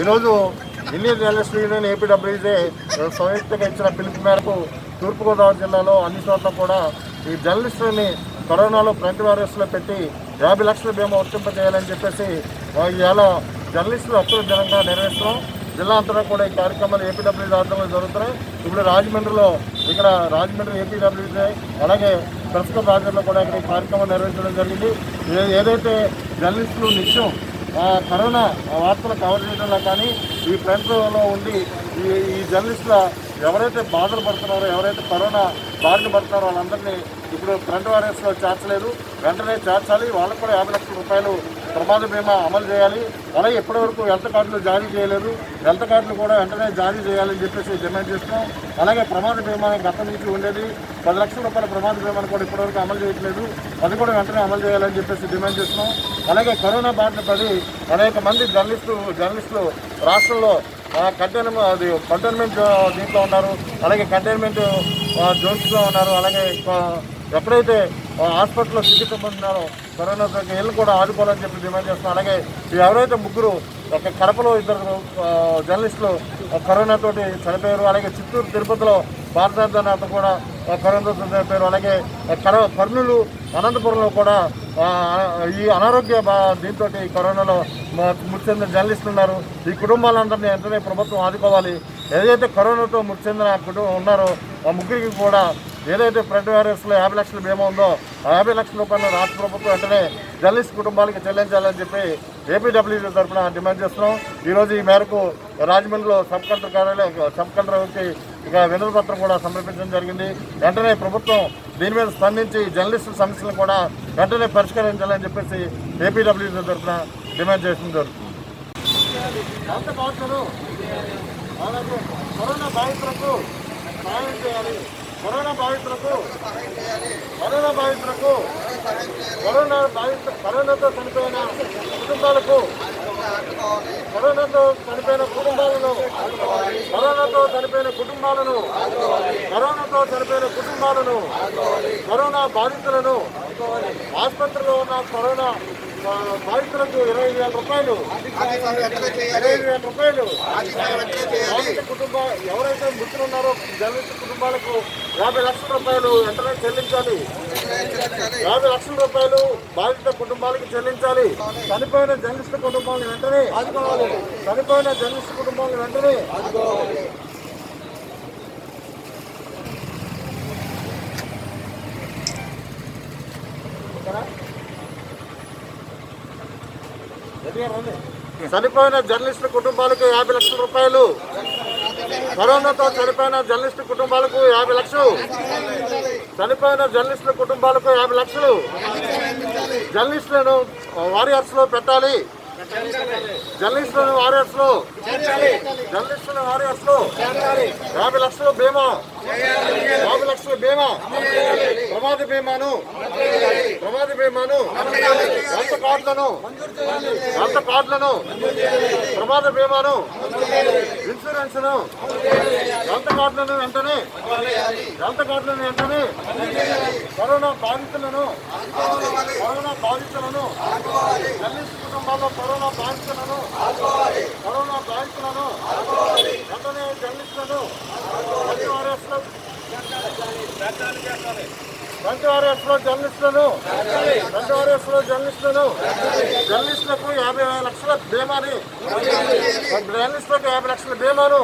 ఈరోజు Indian journalist union APWJ సంయుక్తంగా ఇచ్చిన పిలుపు మేరకు తూర్పుగోదావరి జిల్లాలో అన్ని చోట్ల కూడా ఈ జర్నలిస్టులని కరోనాలో ఫ్రంట్ వైరస్లో పెట్టి యాభై లక్షల బీమా వర్తింపజేయాలని చెప్పేసి ఆ, ఇవాళ జర్నలిస్టులు హక్కుల దినంగా నిర్వహిస్తున్నాం. జిల్లా అంతటా కూడా ఈ కార్యక్రమాలు ఏపీడబ్ల్యూజీ ఆధ్వర్యంలో జరుగుతున్నాయి. ఇప్పుడు రాజమండ్రిలో ఇక్కడ రాజమండ్రి ఏపీడబ్ల్యూజీ అలాగే ప్రస్తుత రాజమండ్రిలో కూడా ఇక్కడ ఈ కార్యక్రమం నిర్వహించడం జరిగింది. ఏదైతే జర్నలిస్టులు నిత్యం కరోనా వార్తలు కవర్ చేయడంలో కానీ ఈ ఫ్రంట్లో ఉండి ఈ ఈ జర్నలిస్టుల ఎవరైతే బాధలు పడుతున్నారో ఎవరైతే కరోనా బారిన పడుతున్నారో వాళ్ళందరినీ ఇప్పుడు ఫ్రంట్ వారియర్స్లో చేర్చలేదు. వెంటనే చేర్చాలి. వాళ్ళకు కూడా యాభై లక్షల రూపాయలు ప్రమాద బీమా అమలు చేయాలి. అలాగే ఇప్పటివరకు హెల్త్ కార్డులు జారీ చేయలేదు. హెల్త్ కార్డులు కూడా వెంటనే జారీ చేయాలని చెప్పేసి డిమాండ్ చేస్తున్నాం. అలాగే ప్రమాద బీమా గత నుంచి ఉండేది. పది లక్షల రూపాయల ప్రమాద బీమాను కూడా ఇప్పటివరకు అమలు చేయట్లేదు. అది కూడా వెంటనే అమలు చేయాలని చెప్పేసి డిమాండ్ చేస్తున్నాం. అలాగే కరోనా బారిన పడి అనేక మంది జర్నలిస్టు జర్నలిస్టులు రాష్ట్రంలో కంటైన్మెంట్ అది కంటైన్మెంట్ దీంట్లో ఉన్నారు. అలాగే కంటైన్మెంట్ జోన్స్లో ఉన్నారు. అలాగే ఎక్కడైతే హాస్పిటల్లో చికిత్స పొందినారో కరోనాతో వీళ్ళు కూడా ఆదుకోవాలని చెప్పి డిమాండ్ చేస్తున్నాం. అలాగే ఎవరైతే ముగ్గురు ఒక కడపలో ఇద్దరు జర్నలిస్టులు కరోనాతోటి చనిపోయారు అలాగే చిత్తూరు తిరుపతిలో భారతార్థనాథ్ కూడా కరోనాతో చనిపోయారు అలాగే కర కర్నూలు అనంతపురంలో కూడా ఈ అనారోగ్య బా దీంతో కరోనాలో మృతి చెందిన జర్నలిస్టులు ఉన్నారు. ఈ కుటుంబాలందరినీ వెంటనే ప్రభుత్వం ఆదుకోవాలి. ఏదైతే కరోనాతో మృతి చెందిన కుటుంబం ఉన్నారో ఆ ముగ్గురికి కూడా ఏదైతే ఫ్రంట్ వైరస్లో యాభై లక్షల బీమా ఉందో ఆ యాభై లక్షల రూపాయలు రాష్ట్ర ప్రభుత్వం వెంటనే జర్నలిస్ట్ కుటుంబాలకి చెల్లించాలని చెప్పి ఏపీడబ్ల్యూసీ తరఫున డిమాండ్ చేస్తున్నాం. ఈరోజు ఈ మేరకు రాజమండ్రిలో సబ్ కలెక్టర్ కార్యాలయం సబ్ కలెక్టర్కి ఇక వినతి పత్రం కూడా సమర్పించడం జరిగింది. వెంటనే ప్రభుత్వం దీని మీద స్పందించి జర్నలిస్టుల సమస్యలను కూడా వెంటనే పరిష్కరించాలని చెప్పేసి ఏపీడబ్ల్యూసీ తరఫున డిమాండ్ చేసిన జరుగుతుంది. కరోనా బాధితులకు సాయం చేయాలి. కరోనా బాధితులకు కరోనా బాధితులకు కరోనా బాధిత కరోనాతో చనిపోయిన కుటుంబాలకు కరోనాతో చనిపోయిన కుటుంబాలను కరోనాతో చనిపోయిన కుటుంబాలను కరోనాతో చనిపోయిన కుటుంబాలను కరోనా బాధితులను ఆసుపత్రిలో ఉన్న కరోనా బాధితులకు ఇరవై వేల రూపాయలు ఇరవై వేల రూపాయలు. కుటుంబ ఎవరైతే మృతులు ఉన్నారో జర్నలిస్ట్ కుటుంబాలకు యాభై లక్షల రూపాయలు వెంటనే చెల్లించాలి. యాభై లక్షల రూపాయలు బాధిత కుటుంబాలకు చెల్లించాలి. చనిపోయిన జర్నలిస్ట్ కుటుంబాలను వెంటనే ఆదుకోవాలి చనిపోయిన జర్నలిస్ట్ కుటుంబాలను వెంటనే చనిపోయిన జర్నలిస్టు కుటుంబాలకు యాభై లక్షల రూపాయలు. కరోనాతో చనిపోయిన జర్నలిస్టు కుటుంబాలకు యాభై లక్షలు. చనిపోయిన జర్నలిస్టుల కుటుంబాలకు యాభై లక్షలు. జర్నలిస్టులను వారియర్స్లో పెట్టాలి. జర్నలిస్టులను వారియర్స్లో జర్నలిస్టులను వారియర్స్లో యాభై లక్షల బీమా యాభై లక్షల బీమా ప్రమాద బీమాను ప్రమాద బీమాను హెల్త్ కార్డులను. హెల్త్ కార్డులను. ప్రమాద బీమాను ఇన్సూరెన్స్ను కార్డులను వెంటనే హెల్త్ కార్డులను వెంటనే కరోనా బాధితులను కరోనా బాధితులను జర్నలిస్ట్ కుటుంబాల్లో కరోనా బాధితులను కరోనా బాధితులను వెంటనే జర్నలిస్టులను ఫ్రంట్లో జర్నలిస్టులను ఫ్రంట్లో జర్నలిస్టులను జర్నలిస్టులకు యాభై లక్షల బీమాని జర్నలిస్టులకు యాభై లక్షల బీమాను